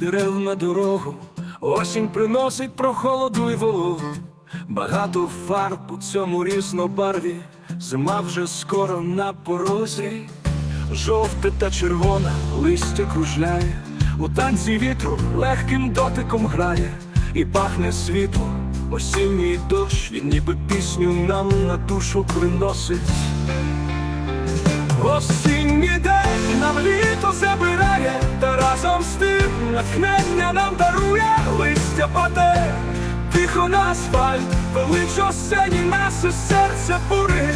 дерев на дорогу, осінь приносить прохолоду й вологу. Багато фарб у цьому різнобарві, зима вже скоро на порозі. Жовте та червона листя кружляє, у танці вітру легким дотиком грає, і пахне світло, осінній дощ, він ніби пісню нам на душу приносить. Осінній день натхнення нам дарує, листя паде, тихо на асфальт, велич осені нас і серце бурить.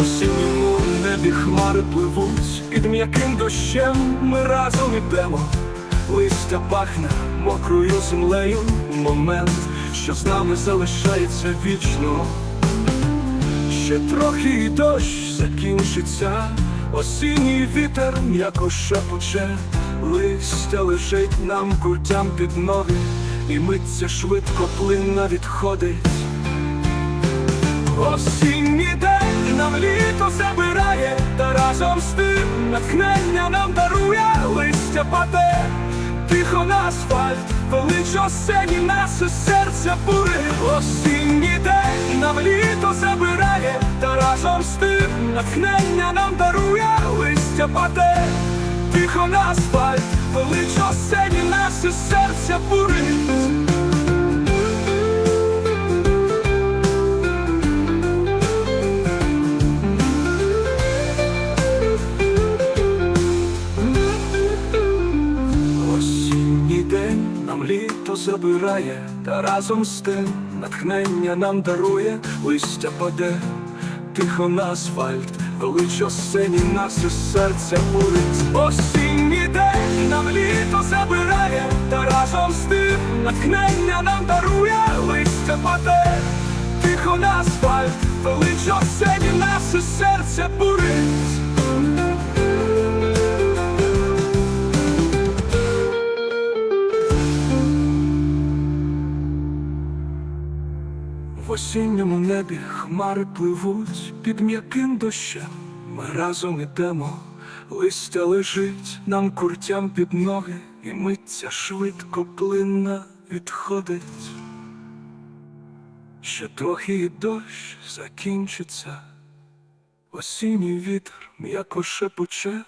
У синьому небі хмари пливуть, під м'яким дощем ми разом ідемо. Листя пахне мокрою землею, момент, що з нами залишається вічно. Ще трохи і дощ закінчиться, осінній вітер м'яко шепоче, листя лежить нам куртям під ноги, і миться швидко плинна відходить. Осінній день нам літо забирає, та разом з тим натхнення нам дарує, листя паде, тихо на асфальт, велич осені нас серця бурить. Осінній день тим натхнення нам дарує, листя паде, тихо на асфальт, велич осені нас серця бурить. Осінній день нам літо забирає, та разом з тим натхнення нам дарує, листя паде, тихо на асфальт, велич осені нас і серце бурить. Осінній день нам літо забирає, та разом з тим натхнення нам дарує, листя паде, тихо на асфальт, велич осені В осінньому небі хмари пливуть під м'яким дощем. Ми разом ідемо, листя лежить нам куртям під ноги, і миться швидко плинна відходить. Ще трохи і дощ закінчиться, осінній вітер м'яко шепоче,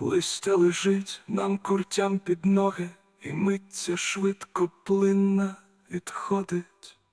листя лежить нам куртям під ноги, і миться швидко плинна відходить.